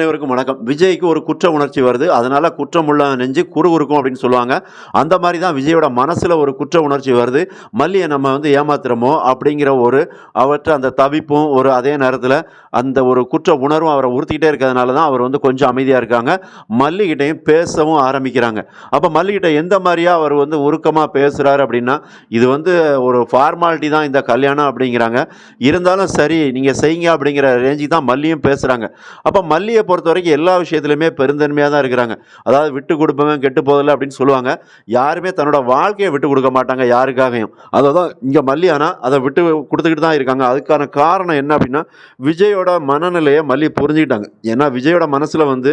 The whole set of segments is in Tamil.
அனைவருக்கும் வணக்கம். விஜய்க்கு ஒரு குற்ற உணர்ச்சி வருது. அதனால் குற்றமுள்ள நெஞ்சு குறுகுறுக்கும் அப்படின்னு சொல்லுவாங்க. அந்த மாதிரி தான் விஜயோட மனசில் ஒரு குற்ற உணர்ச்சி வருது. மல்லியை நம்ம வந்து ஏமாத்துறோமோ அப்படிங்கிற ஒரு அவற்றை அந்த தவிப்பும் ஒரு அதே நேரத்தில் அந்த ஒரு குற்ற உணர்வும் அவரை உறுத்திக்கிட்டே இருக்கிறதுனால தான் அவர் வந்து கொஞ்சம் அமைதியாக இருக்காங்க. மல்லிகிட்டையும் பேசவும் ஆரம்பிக்கிறாங்க. அப்போ மல்லிகிட்ட எந்த மாதிரியா அவர் வந்து உருக்கமாக பேசுகிறாரு அப்படின்னா இது வந்து ஒரு ஃபார்மாலிட்டி தான் இந்த கல்யாணம் அப்படிங்கிறாங்க. இருந்தாலும் சரி நீங்கள் செய்யுங்க அப்படிங்கிற ரேஞ்சுக்கு தான் மல்லியும் பேசுகிறாங்க அப்போ மல்லியை பொறுத்த வரைக்கும் எல்லா விஷயத்துலையுமே பெருந்தன்மையாக தான் இருக்கிறாங்க. அதாவது விட்டு கொடுப்பவன் கெட்டு போதில்லை அப்படின்னு சொல்லுவாங்க. யாருமே தன்னோட வாழ்க்கையை விட்டு கொடுக்க மாட்டாங்க யாருக்காகவும் அதை இங்கே மல்லி ஆனால் அதை விட்டு கொடுத்துக்கிட்டு தான் இருக்காங்க. அதுக்கான காரணம் என்ன அப்படின்னா விஜயோட மனநிலையை மல்லி புரிஞ்சுக்கிட்டாங்க. ஏன்னா விஜயோட மனசில் வந்து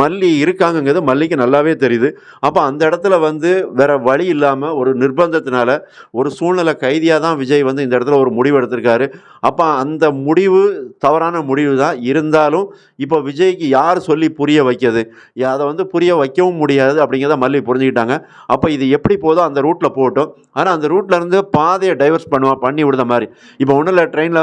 மல்லி இருக்காங்கங்கிறது மல்லிக்கு நல்லாவே தெரியுது. அப்போ அந்த இடத்துல வந்து வேற வழி இல்லாமல் ஒரு நிர்பந்தத்தினால ஒரு சூழ்நிலை கைதியாக தான் விஜய் வந்து இந்த இடத்துல ஒரு முடிவு எடுத்திருக்காரு. அப்போ அந்த முடிவு தவறான முடிவு தான். இருந்தாலும் இப்போ விஜய் விஜய்க்கு யார் சொல்லி புரிய வைக்கிறது? அதை வந்து புரிய வைக்கவும் முடியாது அப்படிங்கிறத மல்லி புரிஞ்சுக்கிட்டாங்க. அப்போ இது எப்படி போதோ அந்த ரூட்டில் போட்டோம் ஆனால் அந்த ரூட்லேருந்து பாதையை டைவர்ஸ் பண்ணுவான் பண்ணி விடுத மாதிரி. இப்போ ஒன்றும் இல்லை ட்ரெயினில்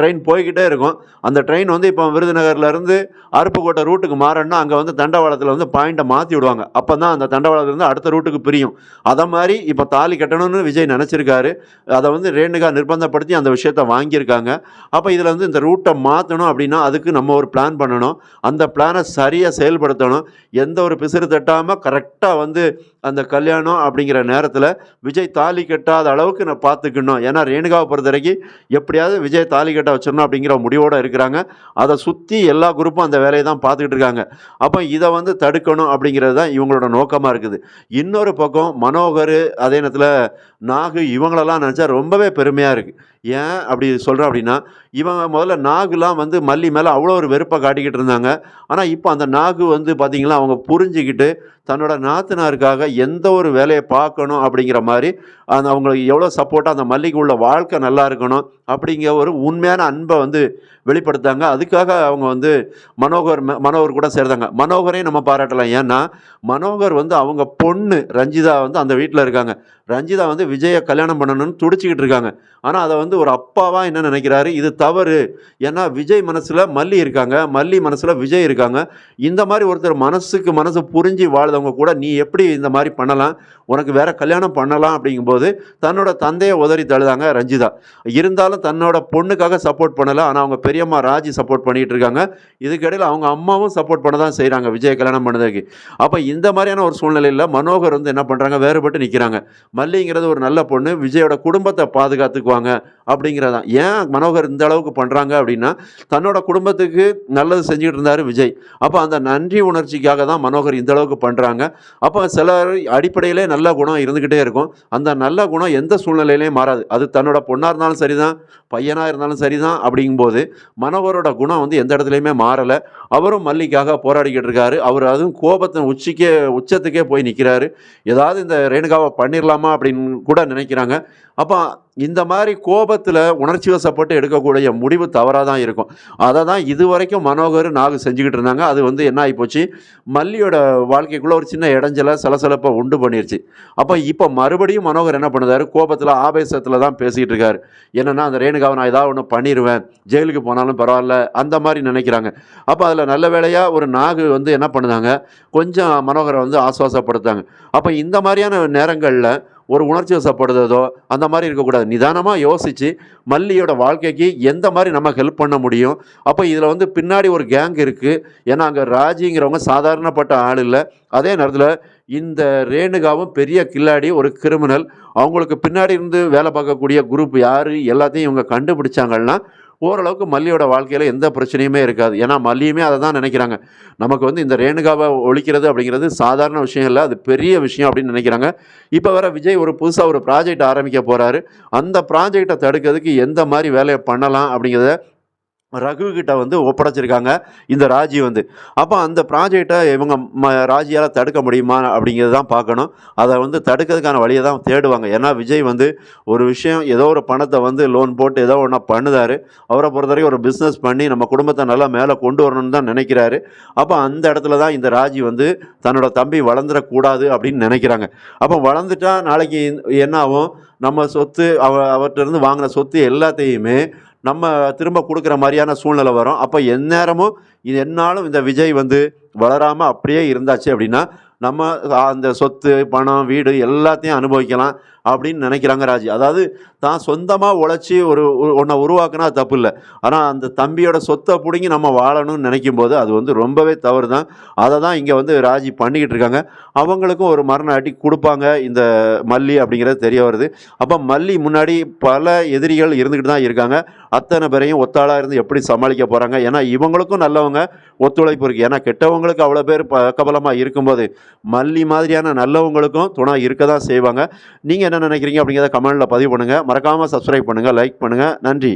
ட்ரெயின் போய்கிட்டே இருக்கும். அந்த ட்ரெயின் வந்து இப்போ விருதுநகர்லேருந்து அருப்புக்கோட்டை ரூட்டுக்கு மாறன்னா அங்கே வந்து தண்டவாளத்தில் வந்து பாயிண்ட்டை மாற்றி விடுவாங்க. அப்போ தான் அந்த தண்டவாளத்துலேருந்து அடுத்த ரூட்டுக்கு பிரியும். அதை மாதிரி இப்போ தாலி கட்டணும்னு விஜய் நினச்சிருக்காரு. அதை வந்து ரேணுகா நிர்பந்தப்படுத்தி அந்த விஷயத்தை வாங்கியிருக்காங்க. அப்போ இதில் வந்து இந்த ரூட்டை மாற்றணும் அப்படின்னா அதுக்கு நம்ம ஒரு பிளான் பண்ணணும். அந்த பிளானை சரியாக செயல்படுத்தணும். எந்த ஒரு பிசிறு தட்டாமல் கரெக்டாக வந்து அந்த கல்யாணம் அப்படிங்கிற நேரத்தில் விஜய் தாலி கட்டாத அளவுக்கு நான் பார்த்துக்கணும். ஏன்னா ரேணுகாவை பொறுத்த வரைக்கும் எப்படியாவது விஜய் தாலி கட்ட வச்சிடணும் அப்படிங்கிற முடிவோடு இருக்கிறாங்க. அதை சுற்றி எல்லா குரூப்பும் அந்த வேலையை தான் பார்த்துக்கிட்டு இருக்காங்க. அப்போ இதை வந்து தடுக்கணும் அப்படிங்கிறது தான் இவங்களோட நோக்கமாக இருக்குது. இன்னொரு பக்கம் மனோகர் அதே நேரத்தில் நாகு இவங்களெல்லாம் நினச்சா ரொம்பவே பெருமையாக இருக்குது ஏன் அப்படி சொல்கிறேன் அப்படின்னா இவங்க முதல்ல நாகுலாம் வந்து மல்லி மேலே அவ்வளோ ஒரு வெறுப்பை காட்டிக்கிட்டு இருந்தாங்க. ஆனால் இப்போ அந்த நாகு வந்து பார்த்திங்கன்னா அவங்க புரிஞ்சுக்கிட்டு தன்னோட நாத்தனாருக்காக எந்த ஒரு வேலையை பார்க்கணும் அப்படிங்கிற மாதிரி அந்த அவங்களுக்கு எவ்வளோ சப்போர்ட்டாக அந்த மல்லிக்கு உள்ள வாழ்க்கை நல்லா இருக்கணும் அப்படிங்கிற ஒரு உண்மையான அன்பை வந்து வெளிப்படுத்தாங்க அதுக்காக அவங்க வந்து மனோகர் ம- மனோகர் கூட சேர்ந்தாங்க மனோகரையும் நம்ம பாராட்டலாம். ஏன்னா மனோகர் வந்து அவங்க பொண்ணு ரஞ்சிதா வந்து அந்த வீட்டில் இருக்காங்க. ரஞ்சிதா வந்து விஜயை கல்யாணம் பண்ணணும்னு துடிச்சிக்கிட்டு இருக்காங்க. ஆனால் அதை வந்து ஒரு அப்பாவாக என்ன நினைக்கிறாரு? இது தவறு. ஏன்னா விஜய் மனசில் மல்லி இருக்காங்க. மல்லி மனசில் விஜய் இருக்காங்க. இந்த மாதிரி ஒருத்தர் மனசுக்கு மனசு புரிஞ்சு வாழ்ந்தவங்க கூட நீ எப்படி இந்த மாதிரி பண்ணலாம். உனக்கு வேற கல்யாணம் பண்ணலாம் அப்படிங்கும்போது தன்னோட தந்தையை உதறி தழுதாங்க ரஞ்சிதா. இருந்தாலும் தன்னோட பொண்ணுக்காக சப்போர்ட் பண்ணலை. ஆனால் அவங்க பெரியம்மா ராஜி சப்போர்ட் பண்ணிகிட்டு இருக்காங்க. இதுக்கிடையில் அவங்க அம்மாவும் சப்போர்ட் பண்ண தான் செய்கிறாங்க விஜய் கல்யாணம் பண்ணதுக்கு. அப்போ இந்த மாதிரியான ஒரு சூழ்நிலையில் மனோகர் வந்து என்ன பண்ணுறாங்க வேறுபட்டு நிற்கிறாங்க மல்லிங்கிறது ஒரு நல்ல பொண்ணு. விஜயோட குடும்பத்தை பாதுகாத்துக்குவாங்க அப்படிங்கிறதான். ஏன் மனோகர் இந்த அளவுக்கு பண்ணுறாங்க அப்படின்னா தன்னோட குடும்பத்துக்கு நல்லது செஞ்சுக்கிட்டு இருந்தார் விஜய். அப்போ அந்த நன்றி உணர்ச்சிக்காக தான் மனோகர் இந்த அளவுக்கு பண்ணுறாங்க அப்போ சிலர் அடிப்படையிலே நல்ல குணம் இருந்துக்கிட்டே இருக்கும். அந்த நல்ல குணம் எந்த சூழ்நிலையிலையும் மாறாது. அது தன்னோட பொண்ணாக இருந்தாலும் சரிதான் பையனாக இருந்தாலும் சரிதான் அப்படிங்கும்போது மனவரோட குணம் வந்து எந்த இடத்துலையுமே மாறலை. அவரும் மல்லிக்காக போராடிக்கிட்டு இருக்காரு. அவர் அதுவும் கோபத்தின் உச்சிக்கே உச்சத்துக்கே போய் நிற்கிறாரு ஏதாவது இந்த ரேணுகாவை பண்ணிடலாமா அப்படின்னு கூட நினைக்கிறாங்க. அப்போ இந்த மாதிரி கோபத்தில் உணர்ச்சி வசப்பட்டு எடுக்கக்கூடிய முடிவு தவறாக தான் இருக்கும். அதை தான் இது வரைக்கும் மனோகர் நாகு செஞ்சுக்கிட்டு இருந்தாங்க. அது வந்து என்ன ஆகிப்போச்சு மல்லியோட வாழ்க்கைக்குள்ளே ஒரு சின்ன இடைஞ்சலை சலசலப்பை உண்டு பண்ணிருச்சு. அப்போ இப்போ மறுபடியும் மனோகர் என்ன பண்ணுதாரு? கோபத்தில் ஆவேசத்தில் தான் பேசிக்கிட்டு இருக்காரு. என்னென்னா அந்த ரேணுகாவை நான் ஏதாவது ஒன்று பண்ணிடுவேன் ஜெயிலுக்கு போனாலும் பரவாயில்ல. அந்த மாதிரி நினைக்கிறாங்க. அப்போ அதில் நல்ல வேலையாக ஒரு நாகு வந்து என்ன பண்ணுதாங்க? கொஞ்சம் மனோகரை வந்து ஆஸ்வாசப்படுத்தாங்க. அப்போ இந்த மாதிரியான நேரங்களில் ஒரு உணர்ச்சி வசப்படுறதோ அந்த மாதிரி இருக்கக்கூடாது. நிதானமாக யோசித்து மல்லியோட வாழ்க்கைக்கு எந்த மாதிரி நம்ம ஹெல்ப் பண்ண முடியும்? அப்போ இதில் வந்து பின்னாடி ஒரு கேங் இருக்குது ஏன்னா அங்கே ராஜிங்கிறவங்க சாதாரணப்பட்ட ஆள் இல்லை. அதே நேரத்தில் இந்த ரேணுகாவும் பெரிய கில்லாடி ஒரு கிரிமினல் அவங்களுக்கு பின்னாடி இருந்து வேலை பார்க்கக்கூடிய குரூப் யார் எல்லாத்தையும் இவங்க கண்டுபிடிச்சாங்கன்னா ஓரளவுக்கு மல்லியோட வாழ்க்கையில் எந்த பிரச்சனையுமே இருக்காது. ஏன்னா மல்லியுமே அதை தான் நினைக்கிறாங்க. நமக்கு வந்து இந்த ரேணுகாவை ஒழிக்கிறது அப்படிங்கிறது சாதாரண விஷயம் இல்லை. அது பெரிய விஷயம் அப்படின்னு நினைக்கிறாங்க. இப்போ வர விஜய் ஒரு புதுசாக ஒரு ப்ராஜெக்ட் ஆரம்பிக்க போகிறாரு அந்த ப்ராஜெக்டை தடுக்கிறதுக்கு எந்த மாதிரி வேலையை பண்ணலாம் அப்படிங்கிறத ரகுகிட்ட வந்து ஒப்படைச்சிருக்காங்க. இந்த ராஜி வந்து. அப்போ அந்த ப்ராஜெக்டை இவங்க ம ராஜியால் தடுக்க முடியுமா அப்படிங்கிறது தான் பார்க்கணும். அதை வந்து தடுக்கிறதுக்கான வழியை தான் தேடுவாங்க. ஏன்னா விஜய் வந்து ஒரு விஷயம் ஏதோ ஒரு பணத்தை வந்து லோன் போட்டு ஏதோ ஒன்றா பண்ணுதாரு. அவரை பொறுத்த வரைக்கும் ஒரு பிஸ்னஸ் பண்ணி நம்ம குடும்பத்தை நல்லா மேலே கொண்டு வரணும்னு தான் நினைக்கிறாரு. அப்போ அந்த இடத்துல தான் இந்த ராஜி வந்து தன்னோட தம்பி வளர்ந்துடக்கூடாது அப்படின்னு நினைக்கிறாங்க. அப்போ வளர்ந்துட்டா நாளைக்கு என்ன ஆகும்? நம்ம சொத்து அவ அவர்கிட்ட இருந்து வாங்கின சொத்து எல்லாத்தையுமே நம்ம திரும்ப கொடுக்குற மாதிரியான சூழ்நிலை வரும். அப்போ எந்நேரமும் இது என்னாலும் இந்த விஜய் வந்து வளராமல் அப்படியே இருந்தாச்சு அப்படின்னா நம்ம அந்த சொத்து பணம் வீடு எல்லாத்தையும் அனுபவிக்கலாம். அப்படின்னு நினைக்கிறாங்க ராஜி. அதாவது தான் சொந்தமாக உழைச்சி ஒரு ஒன்றை உருவாக்குனா தப்பு இல்லை. ஆனால் அந்த தம்பியோட சொத்தை பிடுங்கி நம்ம வாழணும்னு நினைக்கும் போது அது வந்து ரொம்பவே தவறு தான் அதை தான் இங்கே வந்து ராஜி பண்ணிக்கிட்டு இருக்காங்க. அவங்களுக்கும் ஒரு மரண அடி கொடுப்பாங்க இந்த மல்லி அப்படிங்கிறது தெரிய வருது. அப்போ மல்லி முன்னாடி பல எதிரிகள் இருந்துக்கிட்டு தான் இருக்காங்க. அத்தனை பேரையும் ஒத்தாளாக இருந்து எப்படி சமாளிக்க போகிறாங்க ஏன்னா இவங்களுக்கும் நல்லவங்க ஒத்துழைப்பு இருக்குது ஏன்னா கெட்டவங்களுக்கு அவ்வளோ பேர் பக்கபலமாக இருக்கும்போது மல்லி மாதிரியான நல்லவங்களுக்கும் துணை இருக்க தான் செய்வாங்க. நீங்கள் என்ன நினைக்கிறீங்க அப்படிங்கிறத கமெண்ட்டில் பதிவு பண்ணுங்கள் மறக்காமல் சப்ஸ்கிரைப் பண்ணுங்கள் லைக் பண்ணுங்கள் நன்றி.